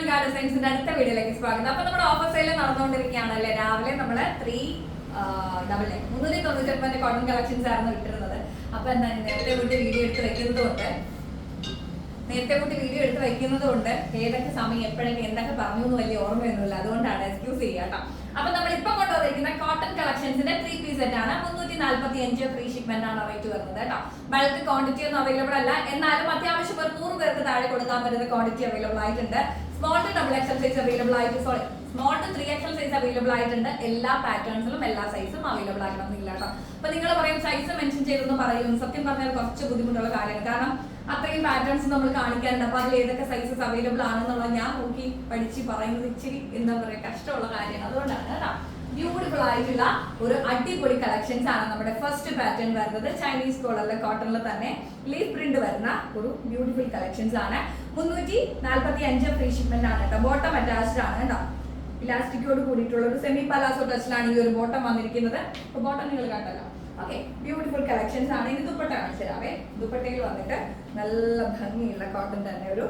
അൻകാട് സയൻസിന്റെ അടുത്ത വീഡിയോയിലേക്ക് സ്വാഗതം. അപ്പൊ നമ്മുടെ ഓഫർ സെയിൽ അല്ലെ രാവിലെ നമ്മൾ ത്രീ ഡബിൾ നയൻ മുന്നൂറ്റി തൊണ്ണൂറ്റി ഒൻപതിന്റെ കോട്ടൺ കളക്ഷൻസ് ആയിരുന്നു ഇട്ടിരുന്നത്. അപ്പൊ എന്താ നേരത്തെ കൂട്ടി വീഡിയോ എടുത്ത് വെക്കുന്നത് കൊണ്ട് നേരത്തെ കൂട്ടി വീഡിയോ എടുത്ത് വെക്കുന്നത് കൊണ്ട് ഏതൊക്കെ സമയം എപ്പോഴൊക്കെ എന്തൊക്കെ പറഞ്ഞു എന്ന് വലിയ ഓർമ്മയൊന്നുമില്ല. അതുകൊണ്ടാണ് എക്സ്ക്യൂസ് ചെയ്യാട്ടോ അപ്പൊ നമ്മൾ ഇപ്പൊ കൊണ്ടുവന്നിരിക്കുന്ന കോട്ടൺ കളക്ഷൻസിന്റെ ത്രീ പീസ് സെറ്റ് ആണ്. മുന്നൂറ്റി നാല്പത്തി അഞ്ച് ഫ്രീ ഷിപ്മെന്റ് ആണ് റേറ്റ് വരുന്നത് കേട്ടോ. ബൾക്ക് ക്വാണ്ടിറ്റി ഒന്നും അവൈലബിൾ അല്ല. എന്നാലും അത്യാവശ്യം ഒരു നൂറ് പേർക്ക് താഴെ കൊടുക്കാൻ പറ്റുന്ന ക്വാണ്ടിറ്റി അവൈലബിൾ ആയിട്ടുണ്ട്. Small to double XL size available ആയിട്ട് sorry small to three XL size available ആയിട്ടുണ്ട്. എല്ലാ പാറ്റേൺസിലും എല്ലാ സൈസും അവൈലബിൾ ആകണമെന്നില്ല കേട്ടോ അപ്പൊ നിങ്ങൾ പറയും സൈസ് മെൻഷൻ ചെയ്തെന്ന് പറയും. സത്യം പറഞ്ഞാൽ കുറച്ച് ബുദ്ധിമുട്ടുള്ള കാര്യമാണ്. കാരണം അത്രയും പാറ്റേൺസ് നമ്മൾ കാണിക്കാറുണ്ട്. അപ്പൊ അതിൽ ഏതൊക്കെ സൈസസ് അവൈലബിൾ ആണെന്നുള്ളത് ഞാൻ നോക്കി പഠിച്ച് പറയുന്നത് ഇച്ചിരി എന്താ പറയുക കഷ്ടമുള്ള കാര്യമാണ് അതുകൊണ്ടാണ് കേട്ടോ. ബ്യൂട്ടിഫുൾ ആയിട്ടുള്ള ഒരു അടിപൊളി കളക്ഷൻസ് ആണ് നമ്മുടെ ഫസ്റ്റ് പാറ്റേൺ വരുന്നത്. ചൈനീസ് കോളറിലെ കോട്ടണിൽ തന്നെ ലീഫ് പ്രിന്റ് വരുന്ന ഒരു ബ്യൂട്ടിഫുൾ കളക്ഷൻസ് ആണ്. മുന്നൂറ്റി നാല്പത്തി അഞ്ച് ഫ്രീ ഷിപ്മെന്റ് ആണ് കേട്ടോ. ബോട്ടം അറ്റാച്ച്ഡ് ആണ് കേട്ടോ. ഇലാസ്റ്റിക്കോട് കൂടിയിട്ടുള്ള ഒരു സെമി പലാസോ ടച്ചിലാണ് ഈ ഒരു ബോട്ടം വന്നിരിക്കുന്നത്. ബോട്ടം നിങ്ങൾ കണ്ടല്ലോ. ഓക്കെ ബ്യൂട്ടിഫുൾ കളക്ഷൻസ് ആണ്. ഇനി ദുപ്പട്ട കാണിച്ചു തരാവേ. ദുപ്പട്ടയിൽ വന്നിട്ട് നല്ല ഭംഗിയുള്ള കോട്ടൺ തന്നെ ഒരു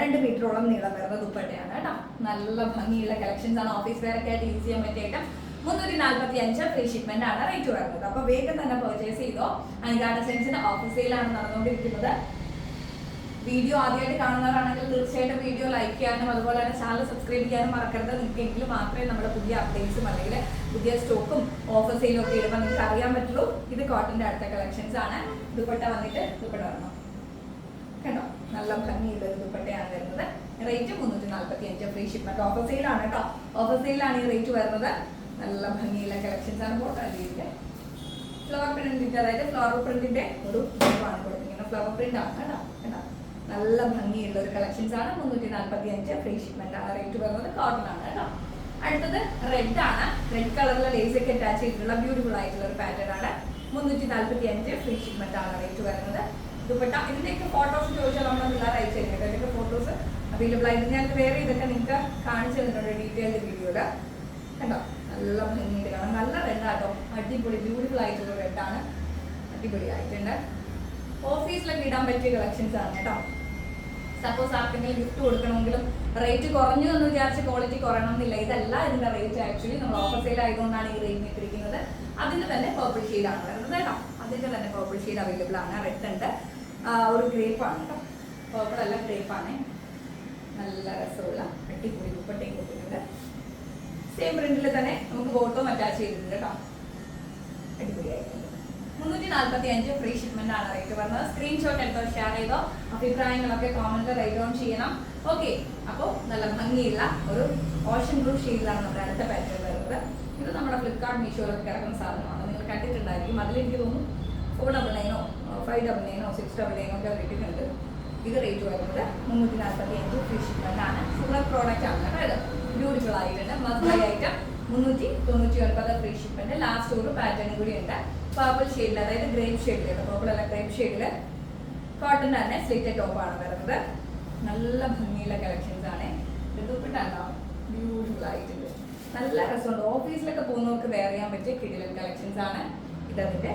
രണ്ട് മീറ്ററോളം നീളം വരുന്ന ദുപ്പട്ടയാണ് കേട്ടോ. നല്ല ഭംഗിയുള്ള കളക്ഷൻസ് ആണ്. ഓഫീസ് വെയർ ഒക്കെ ആയിട്ട് ചെയ്യാൻ പറ്റിയിട്ട് മുന്നൂറ്റി നാല്പത്തി അഞ്ച് ഫ്രീ ഷിപ്മെന്റ് ആണ് റേറ്റ് വരുന്നത്. അപ്പൊ വേഗം തന്നെ പർച്ചേസ് ചെയ്തോ. അനികാട സെൻസിന്റെ ഓഫീസിലാണ് നടന്നുകൊണ്ടിരിക്കുന്നത്. വീഡിയോ ആദ്യമായിട്ട് കാണുന്നവരാണെങ്കിൽ തീർച്ചയായിട്ടും വീഡിയോ ലൈക്ക് ചെയ്യാനും അതുപോലെ തന്നെ ചാനൽ സബ്സ്ക്രൈബ് ചെയ്യാനും മറക്കരുത്. നിങ്ങൾക്ക് മാത്രമേ നമ്മുടെ പുതിയ അപ്ഡേറ്റ്സും അല്ലെങ്കിൽ പുതിയ സ്റ്റോക്കും ഓഫർ സെയിലും ഒക്കെ ഇടുമ്പോൾ നിങ്ങൾക്ക് അറിയാൻ പറ്റുള്ളൂ. ഇത് കോട്ടന്റെ അടുത്ത കളക്ഷൻസ് ആണ്. ദുപ്പട്ട വന്നിട്ട് ദുപ്പട്ട വരണം നല്ല ഭംഗിയുള്ള ദുപ്പട്ടയാണ് വരുന്നത്. റേറ്റ് മുന്നൂറ്റി നാല്പത്തി അഞ്ച് ഫ്രീ ഷിപ്മെന്റ് ഓഫർ സെയിലാണ് കേട്ടോ ഓഫർ സെയിലാണ് ഈ റേറ്റ് വരുന്നത്. നല്ല ഭംഗിയുള്ള കളക്ഷൻസ് ആണ് അല്ലെങ്കിൽ ഫ്ലവർ പ്രിന്റിന്റെ അതായത് ഫ്ലവർ പ്രിന്റിന്റെ ഒരു ആണ് കൊടുത്തിരിക്കുന്നത്. ഫ്ലവർ പ്രിന്റ് ആണ് കേട്ടോ നല്ല ഭംഗിയുള്ള ഒരു കളക്ഷൻസ് ആണ് മുന്നൂറ്റി നാല്പത്തി അഞ്ച് ഫ്രീ ഷിപ്മെന്റ് ആണ് റേറ്റ് വരുന്നത്. കോട്ടൺ ആണ് കേട്ടോ അടുത്തത് റെഡ് ആണ്. റെഡ് കളറിലെ ലേസ് ഒക്കെ അറ്റാച്ച് ചെയ്തിട്ടുള്ള ബ്യൂട്ടിഫുൾ ആയിട്ടുള്ള ഒരു പാറ്റേൺ ആണ്. മുന്നൂറ്റി നാല്പത്തി അഞ്ച് ഫ്രീ ഷിപ്മെന്റ് ആണ് റേറ്റ് വരുന്നത്. ദുപ്പട്ട ഇതിന്റെയൊക്കെ ഫോട്ടോസ് ചോദിച്ചാൽ നമ്മൾ പിള്ളേർ അയച്ചു തരുന്നുണ്ട് ഇതിന്റെ ഫോട്ടോസ് അവൈലബിൾ ആയിട്ട് ഞാൻ വേറെ ഇതൊക്കെ നിങ്ങൾക്ക് കാണിച്ചു തന്നിട്ടുണ്ട് ഡീറ്റെയിൽഡ് വീഡിയോയിൽ കണ്ടോ? നല്ല ഭംഗിയിട്ട് കാണാം. നല്ല റെഡാട്ടോ അടിപൊളി ബ്യൂട്ടിഫുൾ ആയിട്ടുള്ള റെഡാണ് അടിപൊളി ആയിട്ടുണ്ട്. ഓഫീസിലൊക്കെ ഇടാൻ പറ്റിയ കളക്ഷൻസ് ആണ് കേട്ടോ. സപ്പോസ് ആർക്കെങ്കിലും ഗിഫ്റ്റ് കൊടുക്കണമെങ്കിലും റേറ്റ് കുറഞ്ഞു എന്ന് വിചാരിച്ച് ക്വാളിറ്റി കുറയണം എന്നില്ല ഇതല്ല ഇതിന്റെ റേറ്റ് ആക്ച്വലി നമ്മൾ ഓഫർ സെയിൽ ആയതുകൊണ്ടാണ് ഈ റേറ്റ് ഇട്ടിരിക്കുന്നത്. അതിന്റെ തന്നെ പർപ്പിൾ ഷെയ്ഡാണ് വരുന്നത് കേട്ടോ. അതിന്റെ തന്നെ പർപ്പിൾ ഷെയ്ഡ് അവൈലബിൾ ആണ്. റെഡ് ഉണ്ട്. ഒരു ഗ്രേപ്പ് ആണ് കേട്ടോ പേർപ്പിൾ അല്ല ഗ്രേപ്പ് ആണ്. നല്ല രസമുള്ള അടിപൊളി ദുപ്പട്ടയും കൊടുത്തിട്ടുണ്ട്. സെയിം പ്രിന്റിൽ തന്നെ നമുക്ക് ഫോട്ടോ അറ്റാച്ച് ചെയ്തിട്ടുണ്ട് കേട്ടോ അടിപൊളിയായിട്ടുണ്ട്. മുന്നൂറ്റി നാല്പത്തി അഞ്ച് ഫ്രീ ഷിപ്മെന്റ് ആണ് റേറ്റ് വന്നത് സ്ക്രീൻഷോട്ട് എടുത്തോ ഷെയർ ചെയ്തോ അഭിപ്രായങ്ങളൊക്കെ കോമന്റ് റൈറ്റ് ഓൺ ചെയ്യണം. ഓക്കെ അപ്പോൾ നല്ല ഭംഗിയുള്ള ഒരു ഓഷൻ ബ്ലൂ ഷെയ്ഡിലാണ് നമ്മുടെ അടുത്ത പാറ്റേൺ വരുന്നത്. ഇത് നമ്മുടെ ഫ്ലിപ്കാർട്ട് മീഷോയിലൊക്കെ കിടക്കുന്ന സാധനമാണ്. നിങ്ങൾ കണ്ടിട്ടുണ്ടായിരിക്കും. അതിലെനിക്ക് തോന്നുന്നു ഫോർ ഡബിൾ നയനോ ഫൈവ് ഡബിൾ നയനോ സിക്സ് ഡബിൾ നയനോ ഒക്കെ കിട്ടിയിട്ടുണ്ട്. ഇത് റേറ്റ് വരുന്നത് മുന്നൂറ്റി നാൽപ്പത്തി അഞ്ച് ഫ്രീ ആണ്. ഫുള്ളർ പ്രോഡക്റ്റ് ആണ് കേട്ടോ ഇത്. ബ്യൂട്ടിഫുൾ ആയിട്ടുണ്ട് മസ്ബൈ ഐറ്റം മുന്നൂറ്റി തൊണ്ണൂറ്റി ഒൻപത് ഫ്രീ ഷിപ്മെന്റ് ലാസ്റ്റ് ഒരു പാറ്റേൺ കൂടി ഉണ്ട്. പർപ്പിൾ ഷെയ്ഡിൽ അതായത് ഗ്രേപ്പ് ഷെയ്ഡിൽ പർപ്പിൾ അല്ല ഗ്രേപ്പ് ഷെയ്ഡിൽ കോട്ടൺ തന്നെ സ്ലിറ്റ് ടോപ്പ് ആണ് വരുന്നത്. നല്ല ഭംഗിയുള്ള കളക്ഷൻസ് ആണ്. ഇതുപ്പിട്ടാണോ ബ്യൂട്ടിഫുൾ ആയിട്ടുണ്ട് നല്ല രസമുണ്ട്. ഓഫീസിലൊക്കെ പോകുന്നവർക്ക് വെയർ ചെയ്യാൻ പറ്റിയ കിടിലൻ കളക്ഷൻസ് ആണ്. ഇതതിന്റെ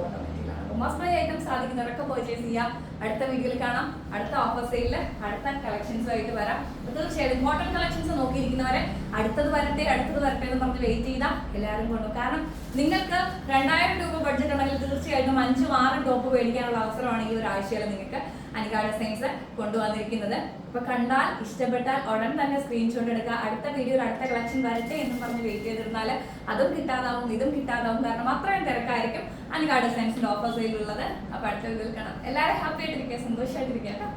ഓട്ടോമാറ്റിക്കാണ് മസ്റ്റ് ബൈ ഐറ്റം സാധിക്കുന്നവരൊക്കെ പർച്ചേസ് ചെയ്യാം. അടുത്ത വീഡിയോയിൽ കാണാം. അടുത്ത ഓഫർ സെയിലിൽ അടുത്ത കളക്ഷൻസ് ആയിട്ട് വരാം. തീർച്ചയായിട്ടും കോട്ടൺ കളക്ഷൻസ് നോക്കിയിരിക്കുന്നവരെ അടുത്തത് വരട്ടെ അടുത്തത് വരട്ടെ എന്ന് പറഞ്ഞ് വെയിറ്റ് ചെയ്താൽ എല്ലാവരും കൊണ്ടു കാരണം നിങ്ങൾക്ക് രണ്ടായിരം രൂപ ബഡ്ജറ്റ് ഉണ്ടെങ്കിൽ തീർച്ചയായിട്ടും അഞ്ചും ആറും ടോപ്പ് മേടിക്കാനുള്ള അവസരമാണ് ഈ ഒരു ആഴ്ചയിൽ നിങ്ങൾക്ക്. അനികാട് സയൻസ് കൊണ്ടുവന്നിരിക്കുന്നത്. അപ്പൊ കണ്ടാൽ ഇഷ്ടപ്പെട്ടാൽ ഉടൻ തന്നെ സ്ക്രീൻഷോട്ട് എടുക്കുക. അടുത്ത വീഡിയോയിൽ അടുത്ത കളക്ഷൻ വരട്ടെ എന്ന് പറഞ്ഞ് വെയിറ്റ് ചെയ്തിരുന്നാൽ അതും കിട്ടാതാവും ഇതും കിട്ടാതാവും. കാരണം അത്രയും തിരക്കായിരിക്കും അനികാട് സയൻസിന്റെ ഓഫേഴ്സിലുള്ളത് അപ്പൊ അടുത്ത വീഡിയോയിൽ കാണാം. എല്ലാവരും ഹാപ്പി ആയിട്ടിരിക്കുക സന്തോഷമായിട്ടിരിക്കുക കേട്ടോ.